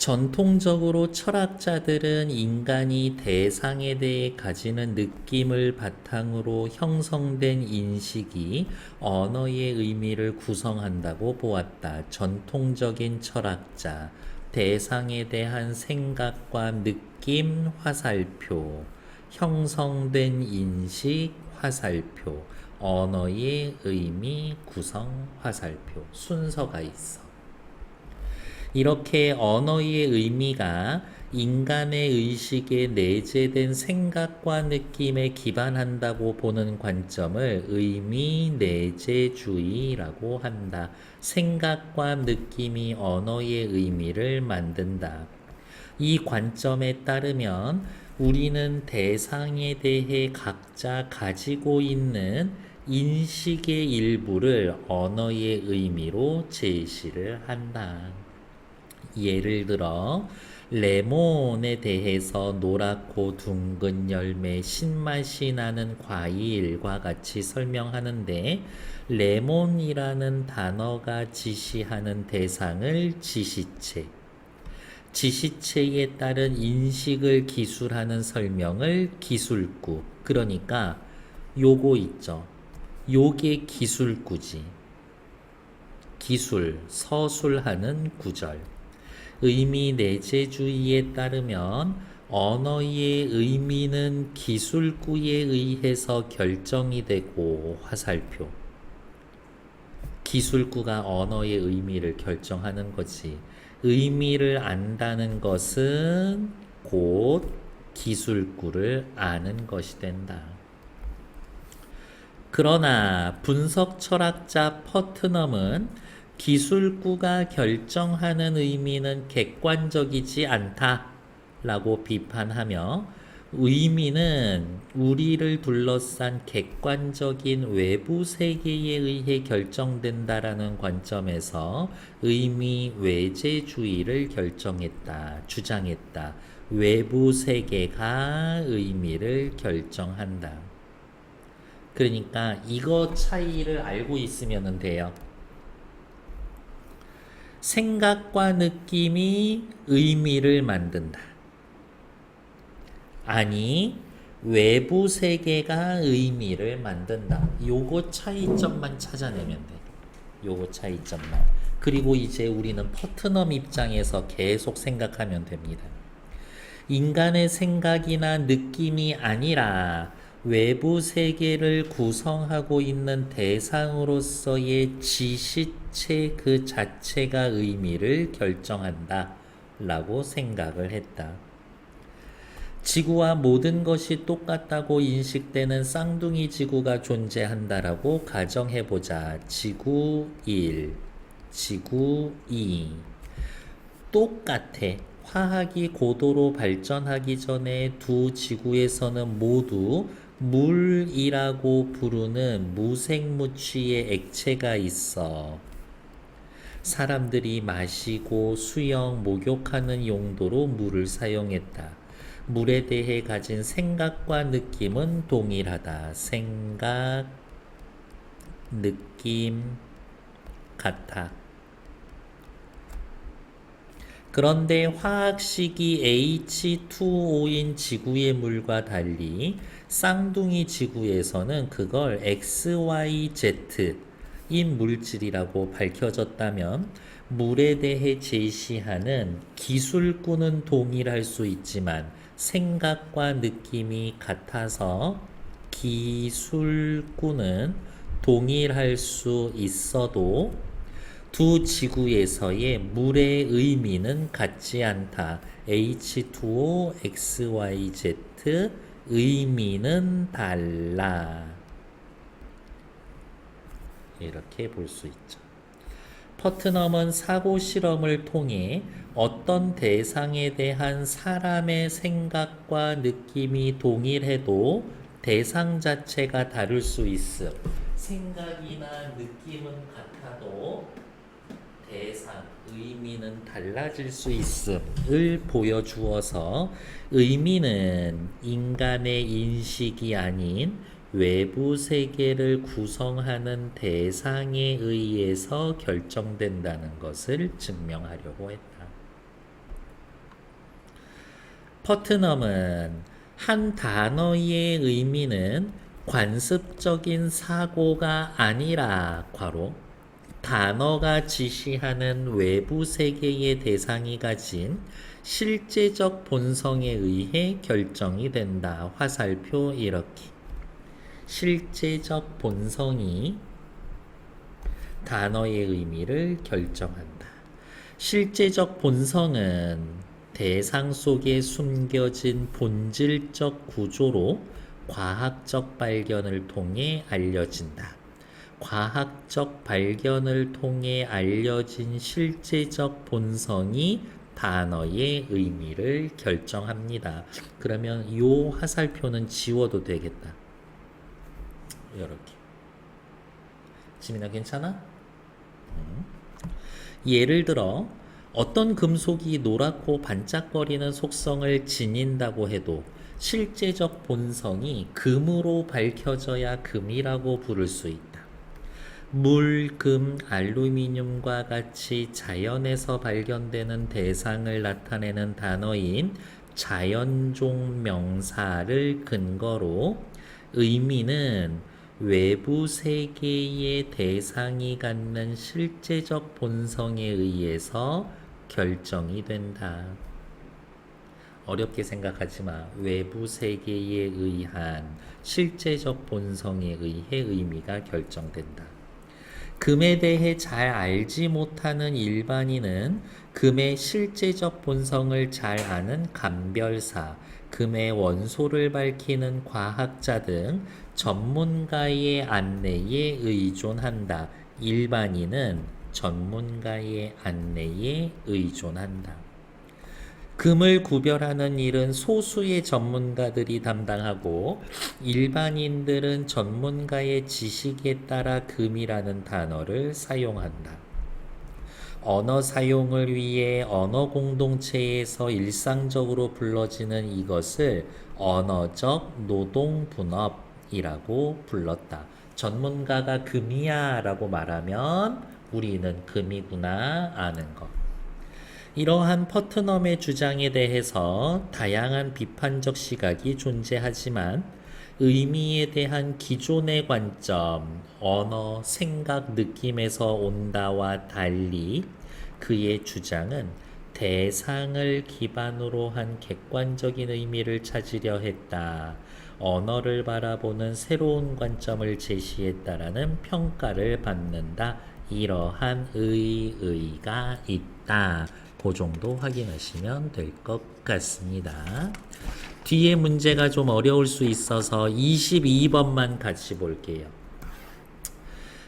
전통적으로 철학자들은 인간이 대상에 대해 가지는 느낌을 바탕으로 형성된 인식이 언어의 의미를 구성한다고 보았다. 전통적인 철학자, 대상에 대한 생각과 느낌 화살표, 형성된 인식 화살표, 언어의 의미 구성 화살표 순서가 있어. 이렇게 언어의 의미가 인간의 의식에 내재된 생각과 느낌에 기반한다고 보는 관점을 의미 내재주의라고 한다. 생각과 느낌이 언어의 의미를 만든다. 이 관점에 따르면 우리는 대상에 대해 각자 가지고 있는 인식의 일부를 언어의 의미로 제시를 한다. 예를 들어 레몬에 대해서 노랗고 둥근 열매 신맛이 나는 과일과 같이 설명하는데 레몬이라는 단어가 지시하는 대상을 지시체. 지시체에 따른 인식을 기술하는 설명을 기술구. 그러니까 요거 있죠. 요게 기술구지. 기술 서술하는 구절 의미 내재주의에 따르면 언어의 의미는 기술구에 의해서 결정이 되고 화살표. 기술구가 언어의 의미를 결정하는 거지. 의미를 안다는 것은 곧 기술구를 아는 것이 된다. 그러나 분석 철학자 퍼트넘은 기술구가 결정하는 의미는 객관적이지 않다라고 비판하며 의미는 우리를 둘러싼 객관적인 외부 세계에 의해 결정된다라는 관점에서 의미 외재주의를 결정했다, 주장했다. 외부 세계가 의미를 결정한다. 그러니까 이거 차이를 알고 있으면 돼요. 생각과 느낌이 의미를 만든다. 아니, 외부 세계가 의미를 만든다. 요거 차이점만 찾아내면 돼. 요거 차이점만. 그리고 이제 우리는 퍼트넘 입장에서 계속 생각하면 됩니다. 인간의 생각이나 느낌이 아니라 외부 세계를 구성하고 있는 대상으로서의 지시체 그 자체가 의미를 결정한다. 라고 생각을 했다. 지구와 모든 것이 똑같다고 인식되는 쌍둥이 지구가 존재한다라고 가정해보자. 지구 1, 지구 2. 똑같아. 화학이 고도로 발전하기 전에 두 지구에서는 모두 물이라고 부르는 무색무취의 액체가 있어. 사람들이 마시고 수영, 목욕하는 용도로 물을 사용했다. 물에 대해 가진 생각과 느낌은 동일하다. 생각, 느낌, 같아. 그런데 화학식이 H2O인 지구의 물과 달리 쌍둥이 지구에서는 그걸 XYZ인 물질이라고 밝혀졌다면 물에 대해 제시하는 기술구는 동일할 수 있지만 생각과 느낌이 같아서 기술구는 동일할 수 있어도 두 지구에서의 물의 의미는 같지 않다. H2O, XYZ 의미는 달라. 이렇게 볼 수 있죠. 퍼트넘은 사고 실험을 통해 어떤 대상에 대한 사람의 생각과 느낌이 동일해도 대상 자체가 다를 수 있음. 생각이나 느낌은 같아도 대상, 의미는 달라질 수 있음을 보여주어서 의미는 인간의 인식이 아닌 외부 세계를 구성하는 대상에 의해서 결정된다는 것을 증명하려고 했다. 퍼트넘은 한 단어의 의미는 관습적인 사고가 아니라 괄호 단어가 지시하는 외부 세계의 대상이 가진 실제적 본성에 의해 결정이 된다. 화살표 이렇게. 실제적 본성이 단어의 의미를 결정한다. 실제적 본성은 대상 속에 숨겨진 본질적 구조로 과학적 발견을 통해 알려진다. 과학적 발견을 통해 알려진 실제적 본성이 단어의 의미를 결정합니다. 그러면 이 화살표는 지워도 되겠다. 이렇게. 지민아 괜찮아? 음. 예를 들어 어떤 금속이 노랗고 반짝거리는 속성을 지닌다고 해도 실제적 본성이 금으로 밝혀져야 금이라고 부를 수 있다. 물, 금, 알루미늄과 같이 자연에서 발견되는 대상을 나타내는 단어인 자연종 명사를 근거로 의미는 외부 세계의 대상이 갖는 실제적 본성에 의해서 결정이 된다. 어렵게 생각하지 마. 외부 세계에 의한 실제적 본성에 의해 의미가 결정된다. 금에 대해 잘 알지 못하는 일반인은 금의 실제적 본성을 잘 아는 감별사, 금의 원소를 밝히는 과학자 등 전문가의 안내에 의존한다. 일반인은 전문가의 안내에 의존한다. 금을 구별하는 일은 소수의 전문가들이 담당하고 일반인들은 전문가의 지식에 따라 금이라는 단어를 사용한다. 언어 사용을 위해 언어 공동체에서 일상적으로 불러지는 이것을 언어적 노동 분업이라고 불렀다. 전문가가 금이야 라고 말하면 우리는 금이구나 아는 것. 이러한 퍼트넘의 주장에 대해서 다양한 비판적 시각이 존재하지만 의미에 대한 기존의 관점, 언어, 생각, 느낌에서 온다와 달리 그의 주장은 대상을 기반으로 한 객관적인 의미를 찾으려 했다. 언어를 바라보는 새로운 관점을 제시했다라는 평가를 받는다. 이러한 의의가 있다. 그 정도 확인하시면 될 것 같습니다. 뒤에 문제가 좀 어려울 수 있어서 22번만 같이 볼게요.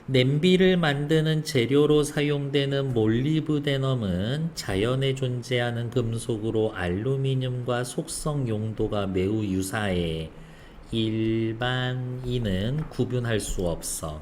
냄비를 만드는 재료로 사용되는 몰리브데넘은 자연에 존재하는 금속으로 알루미늄과 속성 용도가 매우 유사해 일반인은 구분할 수 없어.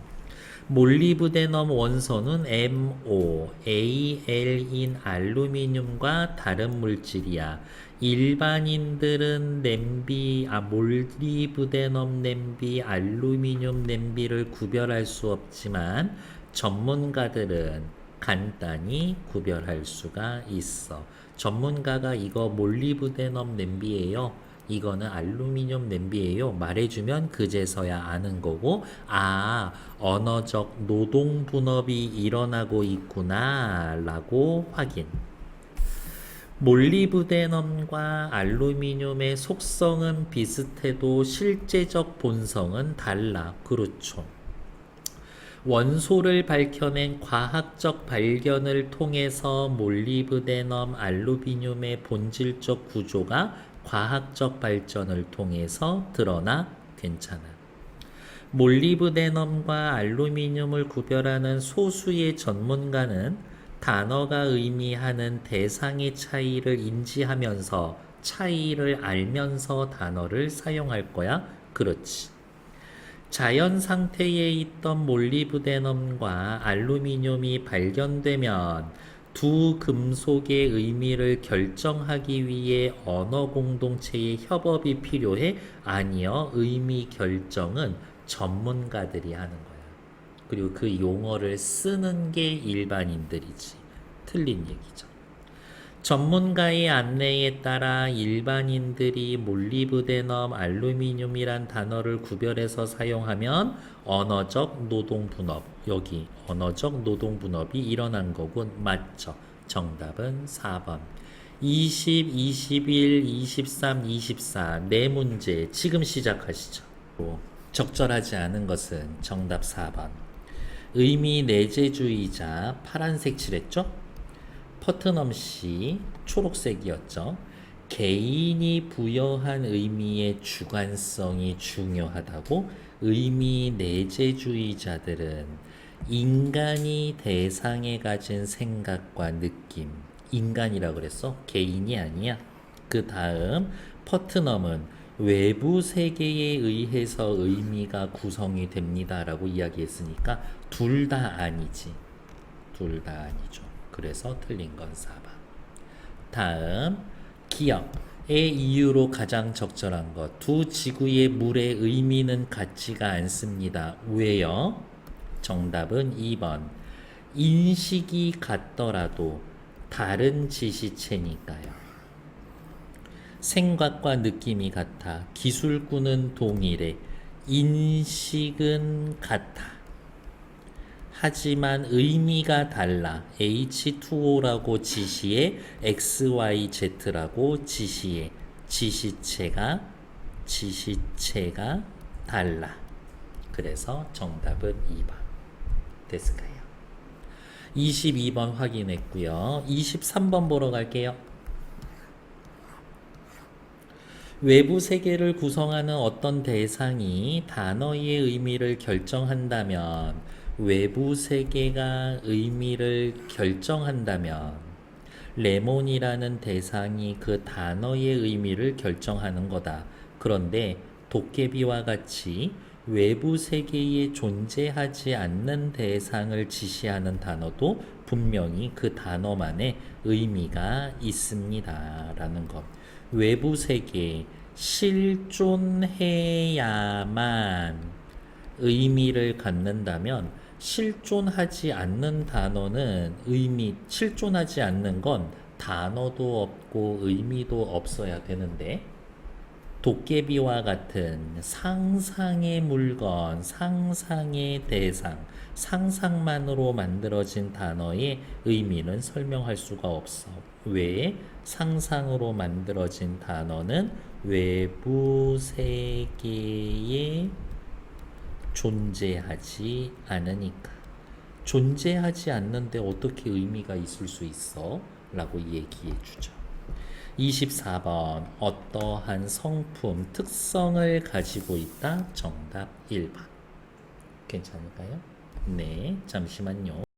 몰리브데넘 원소는 MO, AL인 알루미늄과 다른 물질이야. 일반인들은 냄비, 아, 몰리브데넘 냄비, 알루미늄 냄비를 구별할 수 없지만 전문가들은 간단히 구별할 수가 있어. 전문가가 이거 몰리브데넘 냄비예요. 이거는 알루미늄 냄비예요. 말해주면 그제서야 아는 거고, 아, 언어적 노동 분업이 일어나고 있구나, 라고 확인. 몰리브데넘과 알루미늄의 속성은 비슷해도 실제적 본성은 달라. 그렇죠. 원소를 밝혀낸 과학적 발견을 통해서 몰리브데넘, 알루미늄의 본질적 구조가 과학적 발전을 통해서 드러나 괜찮아. 몰리브데넘과 알루미늄을 구별하는 소수의 전문가는 단어가 의미하는 대상의 차이를 인지하면서 차이를 알면서 단어를 사용할 거야. 그렇지. 자연 상태에 있던 몰리브데넘과 알루미늄이 발견되면 두 금속의 의미를 결정하기 위해 언어 공동체의 협업이 필요해? 아니요. 의미 결정은 전문가들이 하는 거야. 그리고 그 용어를 쓰는 게 일반인들이지. 틀린 얘기죠. 전문가의 안내에 따라 일반인들이 몰리브데넘, 알루미늄이란 단어를 구별해서 사용하면 언어적 노동 분업, 여기 언어적 노동 분업이 일어난 거군. 맞죠? 정답은 4번. 20, 21, 23, 24. 네 문제 지금 시작하시죠. 적절하지 않은 것은 정답 4번. 의미 내재주의자 파란색 칠했죠? 퍼트넘 씨 초록색이었죠. 개인이 부여한 의미의 주관성이 중요하다고 의미 내재주의자들은 인간이 대상에 가진 생각과 느낌, 인간이라 그랬어? 개인이 아니야. 그 다음 퍼트넘은 외부 세계에 의해서 의미가 구성이 됩니다라고 이야기했으니까 둘 다 아니지. 둘 다 아니죠. 그래서 틀린 건 4번. 다음 기억의 이유로 가장 적절한 것. 두 지구의 물의 의미는 같지가 않습니다. 왜요? 정답은 2번. 인식이 같더라도 다른 지시체니까요. 생각과 느낌이 같아. 기술구는 동일해. 인식은 같아. 하지만 의미가 달라. H2O라고 지시해 XYZ라고 지시해. 지시체가 지시체가 달라. 그래서 정답은 2번. 됐을까요? 22번 확인했고요. 23번 보러 갈게요. 외부 세계를 구성하는 어떤 대상이 단어의 의미를 결정한다면 외부 세계가 의미를 결정한다면 레몬이라는 대상이 그 단어의 의미를 결정하는 거다. 그런데 도깨비와 같이 외부 세계에 존재하지 않는 대상을 지시하는 단어도 분명히 그 단어만의 의미가 있습니다. 라는 것. 외부 세계에 실존해야만 의미를 갖는다면 실존하지 않는 단어는 의미, 실존하지 않는 건 단어도 없고 의미도 없어야 되는데 도깨비와 같은 상상의 물건, 상상의 대상, 상상만으로 만들어진 단어의 의미는 설명할 수가 없어. 왜? 상상으로 만들어진 단어는 외부 세계에 존재하지 않으니까. 존재하지 않는데 어떻게 의미가 있을 수 있어? 라고 얘기해 주죠. 24번 어떠한 성품 특성을 가지고 있다 정답 1번 괜찮을까요? 네 잠시만요